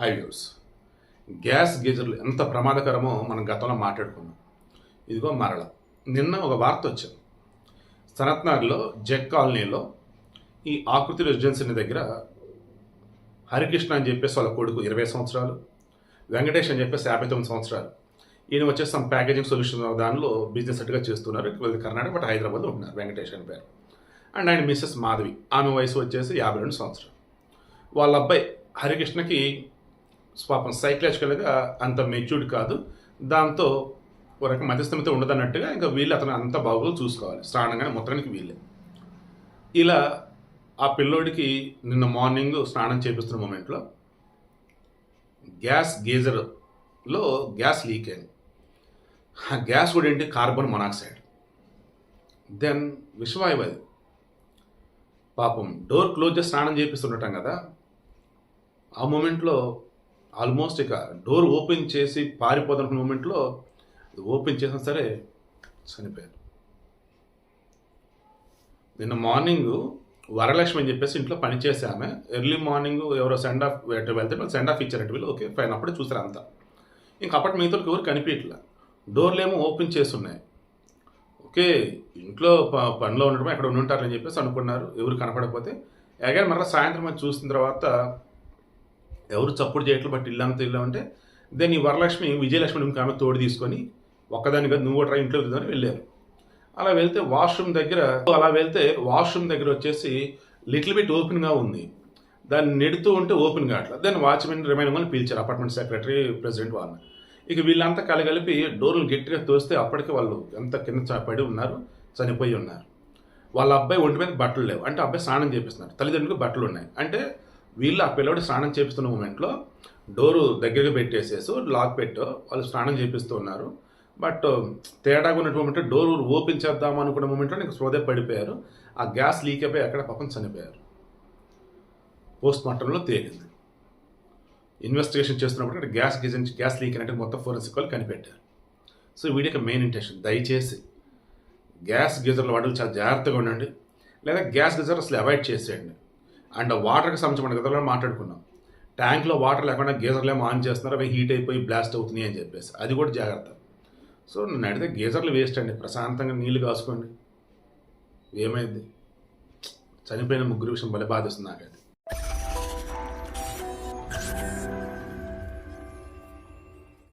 High views gas గీజర్లు ఎంత ప్రమాదకరమో మనం గతంలో మాట్లాడుకున్నాం. ఇదిగో మరల. నిన్న ఒక వార్త వచ్చింది. సనత్నగర్లో జెక్ కాలనీలో ఈ ఆకృతి రెసిడెన్సీ దగ్గర హరికృష్ణ అని చెప్పేసి వాళ్ళ కొడుకు ఇరవై సంవత్సరాలు వెంకటేష్ అని చెప్పేసి యాభై తొమ్మిది సంవత్సరాలు. ఈయన వచ్చేసి సమ్ ప్యాకేజింగ్ సొల్యూషన్ దానిలో బిజినెస్ సెట్గా చేస్తున్నారు. కర్ణాటక బట్ హైదరాబాద్లో ఉంటున్నారు వెంకటేష్ అని పేరు. అండ్ ఆయన మిస్సెస్ మాధవి. ఆమె వయసు వచ్చేసి యాభై రెండు సంవత్సరాలు. వాళ్ళ అబ్బాయి హరికృష్ణకి పాపం సైకలాజికల్గా అంత మెచ్యూర్డ్ కాదు. దాంతో ఒక రకం మధ్యస్థమిత ఉండదన్నట్టుగా ఇంకా వీళ్ళు అతను అంత బాగోలు చూసుకోవాలి. స్నానంగానే మొత్తానికి వీళ్ళే. ఇలా ఆ పిల్లోడికి నిన్న మార్నింగ్ స్నానం చేపిస్తున్న మూమెంట్లో గ్యాస్ గీజర్లో గ్యాస్ లీక్ అయింది. ఆ గ్యాస్ కూడా ఏంటి? Carbon monoxide. దెన్ విషవాయువు అది. పాపం డోర్ క్లోజ్ చేసి స్నానం చేపిస్తుండటం కదా. ఆ మూమెంట్లో ఆల్మోస్ట్ ఇక డోర్ ఓపెన్ చేసి పారిపోతున్న మూమెంట్లో ఓపెన్ చేసినా సరే చనిపోయారు. నిన్న మార్నింగ్ వరలక్ష్మి అని చెప్పేసి ఇంట్లో పనిచేసే ఆమె ఎర్లీ మార్నింగ్ ఎవరో సెండ్ ఆఫ్ వెళ్తే సెండ్ ఆఫ్ ఇచ్చారంటే వీళ్ళు. ఓకే ఫైన్ అప్పుడే చూసారు అంతా. ఇంకా అప్పటి మిగతా ఎవరు కనిపించట్లే. డోర్లు ఏమో ఓపెన్ చేసి ఉన్నాయి. ఓకే ఇంట్లో ప- పనిలో ఉండడం ఎక్కడ ఉండి ఉంటారని చెప్పేసి అనుకున్నారు. ఎవరు కనపడకపోతే. అగైన్ మరలా సాయంత్రం అది చూసిన తర్వాత ఎవరు చప్పుడు చేయట్లు బట్టి ఇల్లంతా ఇల్లు అంటే దెన్ ఈ వరలక్ష్మి విజయలక్ష్మి ఇంకా ఆమె తోడు తీసుకొని ఒక్కదానిగా నువ్వు కూడా ఇంట్లో వెళ్తుందని వెళ్ళారు. అలా వెళ్తే వాష్రూమ్ దగ్గర అలా వెళ్తే వాష్రూమ్ దగ్గర వచ్చేసి లిటిల్ బిట్ ఓపెన్గా ఉంది. దాన్ని నెడుతూ ఉంటే ఓపెన్ కావట్లేదు. దాన్ని వాచ్మెన్ రిమైన్ అని పిలిచారు అపార్ట్మెంట్ సెక్రటరీ ప్రెసిడెంట్ వాళ్ళని. ఇక వీళ్ళంతా కలగలిపి డోర్లు గట్టిగా తోస్తే అప్పటికే వాళ్ళు ఎంత కింద పడి ఉన్నారు చనిపోయి ఉన్నారు. వాళ్ళ అబ్బాయి ఒంటి మీద బట్టలు లేవు. అంటే అబ్బాయి స్నానం చేపిస్తున్నారు. తల్లిదండ్రులకు బట్టలు ఉన్నాయి. అంటే వీళ్ళు ఆ పిల్లవాడు స్నానం చేపిస్తున్న మూమెంట్లో డోరు దగ్గరగా పెట్టేసేసు లాక్ పెట్టు వాళ్ళు స్నానం చేపిస్తూ ఉన్నారు. బట్ తేడాగా ఉన్నటువంటి మూమెంట్లో డోర్ ఓపెన్ చేద్దాం అనుకున్న మూమెంట్లో నీకు శ్రోదే పడిపోయారు. ఆ గ్యాస్ లీక్ అయిపోయి అక్కడ పాపం చనిపోయారు. పోస్ట్ మార్టంలో తేలింది. ఇన్వెస్టిగేషన్ చేస్తున్నప్పుడు గ్యాస్ గిజన్ గ్యాస్ లీక్ అనేది మొత్తం ఫోరెన్సిక్ వాళ్ళు కనిపెట్టారు. సో వీడికి మెయిన్ ఇంటెన్షన్ దయచేసి గ్యాస్ గీజర్లు వాడలు చాలా జాగ్రత్తగా ఉండండి. లేదా గ్యాస్ గీజర్ అసలు అవాయిడ్ చేసేయండి. అండ్ వాటర్కి సంబంధించిన మన గతంలో మాట్లాడుకున్నాం. ట్యాంక్లో వాటర్ లేకుండా గీజర్లు ఏమో ఆన్ చేస్తున్నారు? అవి హీట్ అయిపోయి బ్లాస్ట్ అవుతున్నాయి అని చెప్పేసి. అది కూడా జాగ్రత్త. సో నన్ను అడిగితే గీజర్లు వేస్ట్ అండి. ప్రశాంతంగా నీళ్ళు కాసుకోండి. ఏమైంది? చనిపోయిన ముగ్గురు విషయం భలే బాధిస్తుంది నాకైతే.